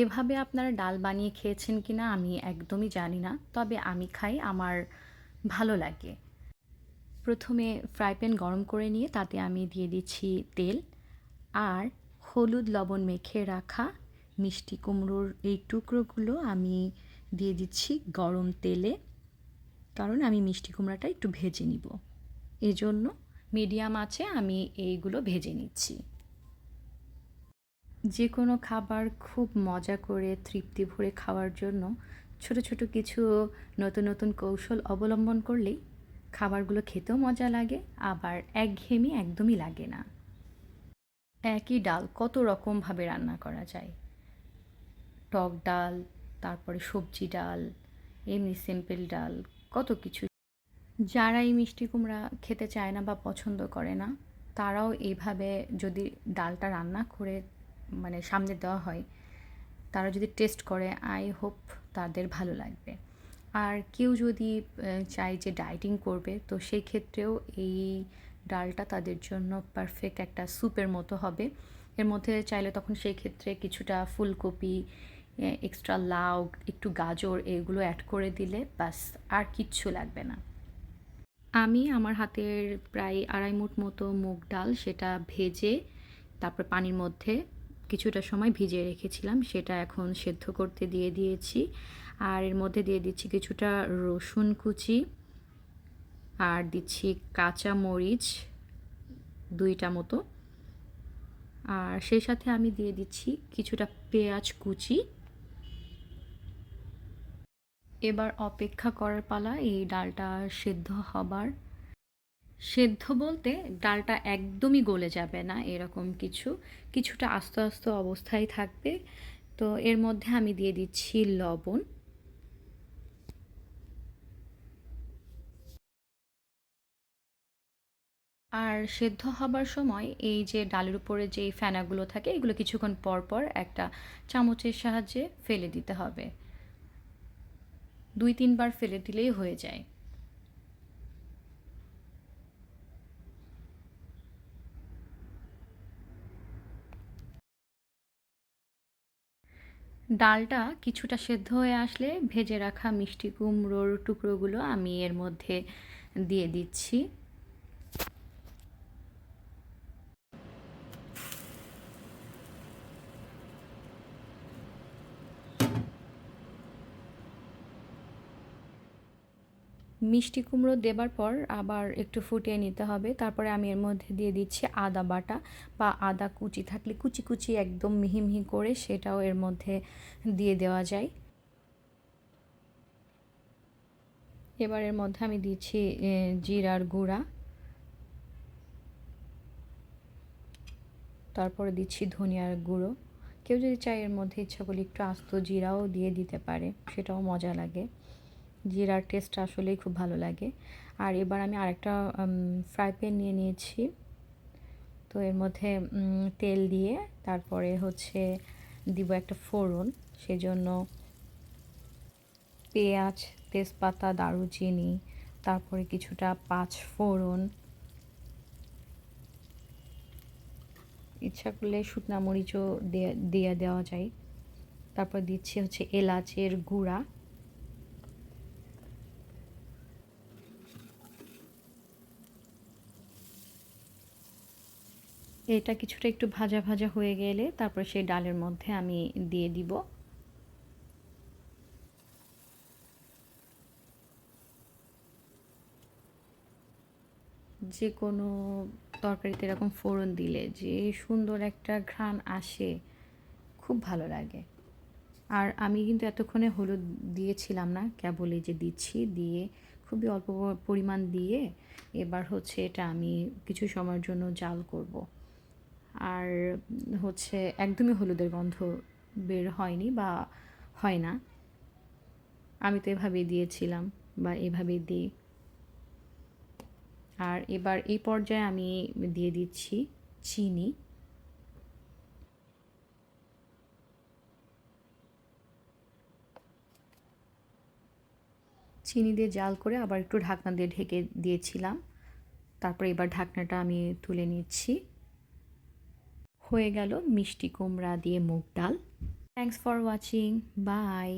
এভাবে আপনারা ডাল বানিয়ে খেয়েছেন কিনা আমি একদমই জানি না, তবে আমি খাই, আমার ভালো লাগে। প্রথমে ফ্রাই প্যান গরম করে নিয়ে তাতে আমি দিয়ে দিচ্ছি তেল আর হলুদ লবণ মেখে রাখা মিষ্টি কুমড়োর এই টুকরোগুলো আমি দিয়ে দিচ্ছি গরম তেলে, কারণ আমি মিষ্টি কুমড়াটা একটু ভেজে নিব। এজন্য মিডিয়াম আছে আমি এইগুলো ভেজে নিচ্ছি। যে কোনো খাবার খুব মজা করে তৃপ্তি ভরে খাওয়ার জন্য ছোট ছোট কিছু নতুন নতুন কৌশল অবলম্বন করলেই খাবারগুলো খেতেও মজা লাগে, আবার একঘেয়েমি একদমই লাগে না। একই ডাল কত রকমভাবে রান্না করা যায়? টক ডাল, তারপরে সবজি ডাল, এমনি সিম্পল ডাল, কত কিছু। যারা এই মিষ্টি কুমড়া খেতে চায় না বা পছন্দ করে না, তারাও এইভাবে যদি ডালটা রান্না করে মানে সামনে দেওয়া হয়, তারা যদি টেস্ট করে আই হোপ তাদের ভালো লাগবে। আর কেউ যদি চায় যে ডায়েটিং করবে, তো সেই ক্ষেত্রেও এই ডালটা তাদের জন্য পারফেক্ট একটা স্যুপের মতো হবে। এর মধ্যে চাইলে তখন সেই ক্ষেত্রে কিছুটা ফুলকপি এক্সট্রা লাউ, একটু গাজর এগুলো অ্যাড করে দিলে বাস আর কিচ্ছু লাগবে না। আমি আমার হাতের প্রায় আড়াই মুঠ মতো মুগ ডাল সেটা ভেজে, তারপর পানির মধ্যে কিছুটা সময় ভিজিয়ে রেখেছিলাম, সেটা এখন সেদ্ধ করতে দিয়ে দিয়েছি। আর এর মধ্যে দিয়ে দিচ্ছি কিছুটা রসুন কুচি আর দিচ্ছি কাঁচা মরিচ, দুইটা মতো। আর সেই সাথে আমি দিয়ে দিচ্ছি কিছুটা পেঁয়াজ কুচি। এবার অপেক্ষা করার পালা এই ডালটা সেদ্ধ হবার সেদ্ধ বলতে ডালটা একদমই গলে যাবে না এরকম কিছু। কিছুটা আস্তে আস্তে অবস্থায় থাকবে। তো এর মধ্যে আমি দিয়ে দিচ্ছি লবণ। আর সেদ্ধ হবার সময় এই যে ডালের উপরে যে ফেনাগুলো থাকে, এগুলো কিছুক্ষণ পর পর একটা চামচের সাহায্যে ফেলে দিতে হবে। দুই তিনবার ফেলে দিলেই হয়ে যায়। ডালটা কিছুটা সেদ্ধ হয়ে আসলে ভেজে রাখা মিষ্টি কুমড়োর টুকরোগুলো আমি এর মধ্যে দিয়ে দিচ্ছি। মিষ্টি কুমড়ো দেবার পর আবার একটু ফুটিয়ে নিতে হবে। তারপরে আমি এর মধ্যে দিয়ে দিচ্ছি আদা বাটা বা আদা কুচি। থাকলে কুচি কুচি একদম মিহি মিহি করে সেটাও এর মধ্যে দিয়ে দেওয়া যায়। এবার এর মধ্যে আমি দিচ্ছি জিরার গুঁড়া। তারপরে দিচ্ছি ধনিয়ার গুঁড়ো। কেউ যদি চায় এর মধ্যে ইচ্ছা করলে একটু আস্ত জিরাও দিয়ে দিতে পারে, সেটাও মজা লাগে। জিরার টেস্ট আসলেই খুব ভালো লাগে। আর এবার আমি আরেকটা ফ্রাই প্যান নিয়ে নিয়েছি। তো এর মধ্যে তেল দিয়ে তারপরে হচ্ছে দিব একটা ফোড়ন। সেজন্য পেঁয়াজ, তেজপাতা, দারুচিনি, তারপরে কিছুটা পাঁচ ফোড়ন। ইচ্ছা করলে শুকনা মরিচও দিয়ে দেওয়া যায়। তারপর দিচ্ছি হচ্ছে এলাচের গুঁড়া। এটা কিছুটা একটু ভাজা ভাজা হয়ে গেলে তারপর সেই ডালের মধ্যে আমি দিয়ে দিব। যে কোনো তরকারিতে এরকম ফোড়ন দিলে যে সুন্দর একটা ঘ্রাণ আসে, খুব ভালো লাগে। আর আমি কিন্তু এতক্ষণে হলুদ দিয়েছিলাম না কেবলই যে দিচ্ছি, দিয়ে খুবই অল্প পরিমাণ দিয়ে এবার হচ্ছে এটা আমি কিছু সময়ের জন্য জাল করব। আর হচ্ছে একদমই হলুদের গন্ধ বের হয়নি বা হয় না। আমি তো এভাবেই দিয়েছিলাম বা এভাবেই দিই। আর এবার এই পর্যায়ে আমি দিয়ে দিচ্ছি চিনি। চিনি দিয়ে জাল করে আবার একটু ঢাকনা দিয়ে ঢেকে দিয়েছিলাম। তারপর এবার ঢাকনাটা আমি তুলে নিচ্ছি। হয়ে গেল মিষ্টি কুমড়া দিয়ে মুগ ডাল। Thanks for watching by